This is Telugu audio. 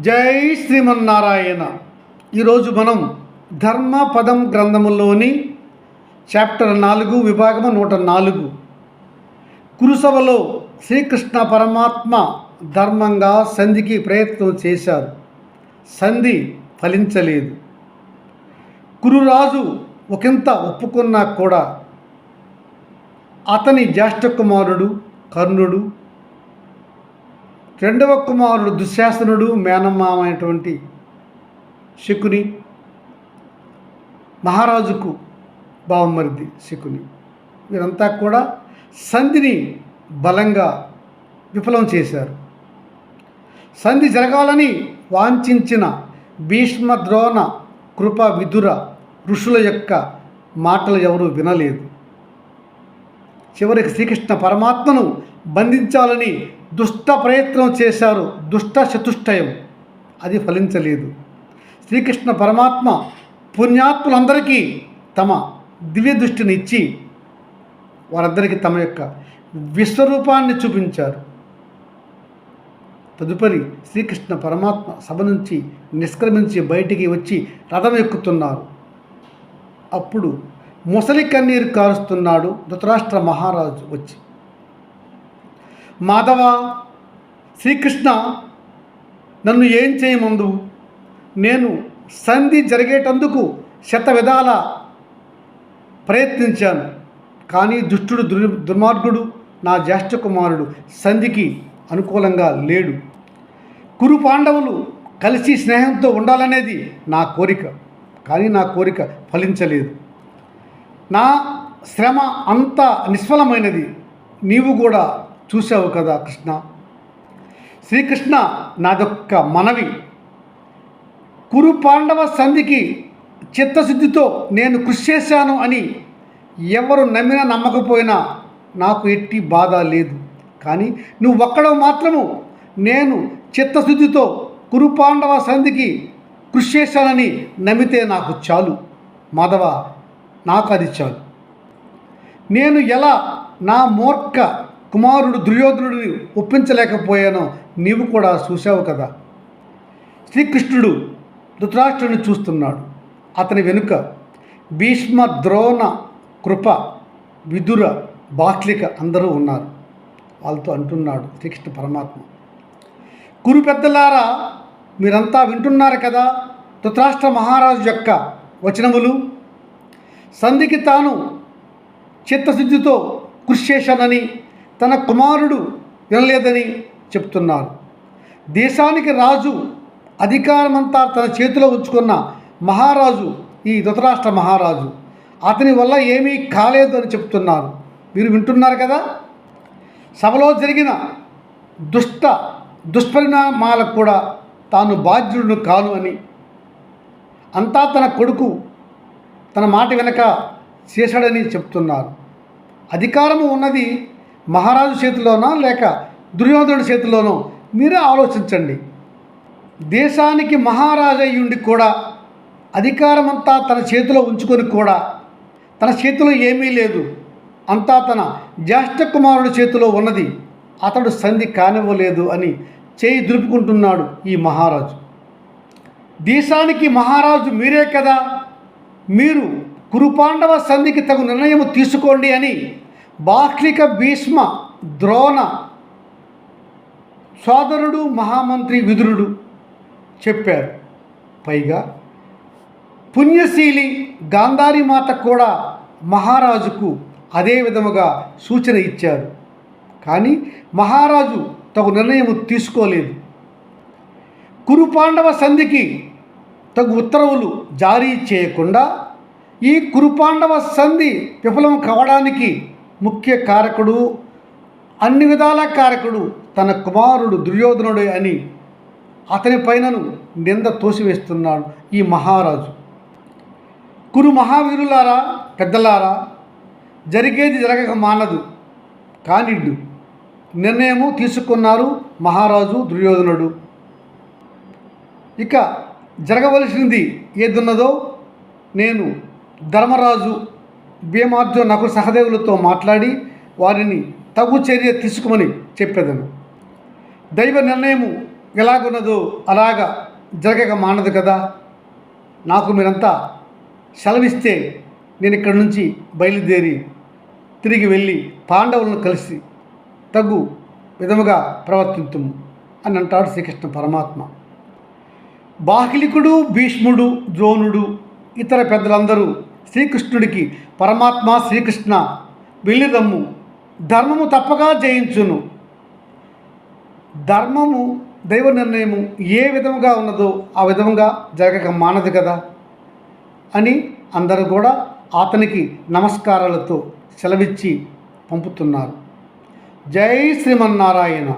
జై శ్రీమన్నారాయణ. ఈరోజు మనం ధర్మపదం గ్రంథములోని చాప్టర్ నాలుగు విభాగము నూట నాలుగు. కురుసభలో శ్రీకృష్ణ పరమాత్మ ధర్మంగా సంధికి ప్రయత్నం చేశారు. సంధి ఫలించలేదు. కురురాజు ఒకంత ఒప్పుకున్నా కూడా అతని జ్యేష్ఠ కుమారుడు కర్ణుడు రెండవ కుమారుడు దుశ్శాసనుడు మేనమామ శకుని మహారాజుకు బావమరిది శకుని. వీరంతా కూడా సంధిని బలంగా విఫలం చేశారు. సంధి జరగాలని వాంఛించిన భీష్మ ద్రోణ కృప విదుర ఋషుల యొక్క మాటలు ఎవరూ వినలేదు. చివరికి శ్రీకృష్ణ పరమాత్మను బంధించాలని దుష్ట ప్రయత్నం చేశారు దుష్ట చతుష్టయం. అది ఫలించలేదు. శ్రీకృష్ణ పరమాత్మ పుణ్యాత్ములందరికీ తమ దివ్య దృష్టిని ఇచ్చి వారందరికీ తమ యొక్క విశ్వరూపాన్ని చూపించారు. తదుపరి శ్రీకృష్ణ పరమాత్మ సభ నుంచి నిష్క్రమించి బయటికి వచ్చి రథం ఎక్కుతున్నారు. అప్పుడు ముసలి కన్నీరు కారుస్తున్నాడు ధృతరాష్ట్ర మహారాజు వచ్చి. మాధవ శ్రీకృష్ణ నన్ను ఏం చేయమందు? నేను సంధి జరిగేటందుకు శత విధాల ప్రయత్నించాను. కానీ దుష్టుడు దుర్ దుర్మార్గుడు నా జ్యేష్ఠ కుమారుడు సంధికి అనుకూలంగా లేడు. కురు పాండవులు కలిసి స్నేహంతో ఉండాలనేది నా కోరిక. కానీ నా కోరిక ఫలించలేదు. నా శ్రమ అంత నిష్ఫలమైనది. నీవు కూడా చూసావు కదా కృష్ణ? శ్రీకృష్ణ నాదొక్క మనవి. కురు పాండవ సంధికి చిత్తశుద్ధితో నేను కృషి చేశాను అని ఎవరు నమ్మినా నమ్మకపోయినా నాకు ఎట్టి బాధ లేదు. కానీ నువ్వు ఒక్కడవు మాత్రము. నేను చిత్తశుద్ధితో కురు పాండవ సంధికి కృషి చేశానని నమ్మితే నాకు చాలు. మాధవ నాకు అది చాలు. నేను ఎలా నా మూర్ఖ కుమారుడు దుర్యోధనుడిని ఒప్పించలేకపోయానో నీవు కూడా చూశావు కదా. శ్రీకృష్ణుడు ధృతరాష్ట్రుని చూస్తున్నాడు. అతని వెనుక భీష్మ ద్రోణ కృప విదుర బాక్లిక అందరూ ఉన్నారు. వాళ్ళతో అంటున్నాడు శ్రీకృష్ణ పరమాత్మ. కురు పెద్దలారా మీరంతా వింటున్నారు కదా ధృతరాష్ట్ర మహారాజు యొక్క వచనములు? సంధికి తాను చిత్తశుద్ధితో కృషి చేశానని తన కుమారుడు వినలేదని చెప్తున్నారు దేశానికి రాజు అధికారమంతా తన చేతిలో ఉంచుకున్న మహారాజు ఈ ధృతరాష్ట్ర మహారాజు అతని వల్ల ఏమీ కాలేదు అని చెప్తున్నారు. మీరు వింటున్నారు కదా? సభలో జరిగిన దుష్ట దుష్పరిణామాలకు కూడా తాను బాధ్యుడు కాను అని. అంతా తన కొడుకు తన మాట వెనక చేశాడని చెప్తున్నారు. అధికారము ఉన్నది మహారాజు చేతిలోనా లేక దుర్యోధనుడి చేతిలోనో? మీరే ఆలోచించండి. దేశానికి మహారాజయ్యుండి కూడా అధికారమంతా తన చేతిలో ఉంచుకొని కూడా తన చేతిలో ఏమీ లేదు. అంతా తన జ్యేష్ఠ కుమారుడి చేతిలో ఉన్నది. అతడు సంధి కానివ్వలేదు అని చేయి దులుపుకుంటున్నాడు ఈ మహారాజు. దేశానికి మహారాజు మీరే కదా? మీరు కురుపాండవ సంధికి తగు నిర్ణయం తీసుకోండి అని బాహ్లిక భీష్మ ద్రోణ సోదరుడు మహామంత్రి విదురుడు చెప్పారు. పైగా పుణ్యశీలి గాంధారి మాత కూడా మహారాజుకు అదే విధముగా సూచన ఇచ్చారు. కానీ మహారాజు తగు నిర్ణయం తీసుకోలేదు. కురుపాండవ సంధికి తగు ఉత్తర్వులు జారీ చేయకుండా ఈ కురుపాండవ సంధి విఫలం కావడానికి ముఖ్య కారకుడు అన్ని విధాల కారకుడు తన కుమారుడు దుర్యోధనుడు అని అతని పైనను నింద తోసివేస్తున్నాడు ఈ మహారాజు. కురు మహావీరులారా పెద్దలారా జరిగేది జరగక మానదు. కానిడ్డు నిర్ణయము తీసుకున్నారు మహారాజు దుర్యోధనుడు. ఇక జరగవలసింది ఏదున్నదో నేను ధర్మరాజు భీమార్జు నకుల సహదేవులతో మాట్లాడి వారిని తగు చర్య తీసుకోమని చెప్పేదను. దైవ నిర్ణయము ఎలాగున్నదో అలాగా జరగక మానదు కదా. నాకు మీరంతా సెలవిస్తే నేను ఇక్కడి నుంచి బయలుదేరి తిరిగి వెళ్ళి పాండవులను కలిసి తగు విధముగా ప్రవర్తింతుము అని అంటాడు శ్రీకృష్ణ పరమాత్మ. బాహ్లికుడు భీష్ముడు ద్రోణుడు ఇతర పెద్దలందరూ శ్రీకృష్ణుడికి పరమాత్మ శ్రీకృష్ణ వెళ్ళిరమ్ము ధర్మము తప్పగా జయించును. ధర్మము దైవ నిర్ణయము ఏ విధముగా ఉన్నదో ఆ విధముగా జరగక మానదు కదా అని అందరూ కూడా అతనికి నమస్కారాలతో సెలవిచ్చి పంపుతున్నారు. జై శ్రీమన్నారాయణ.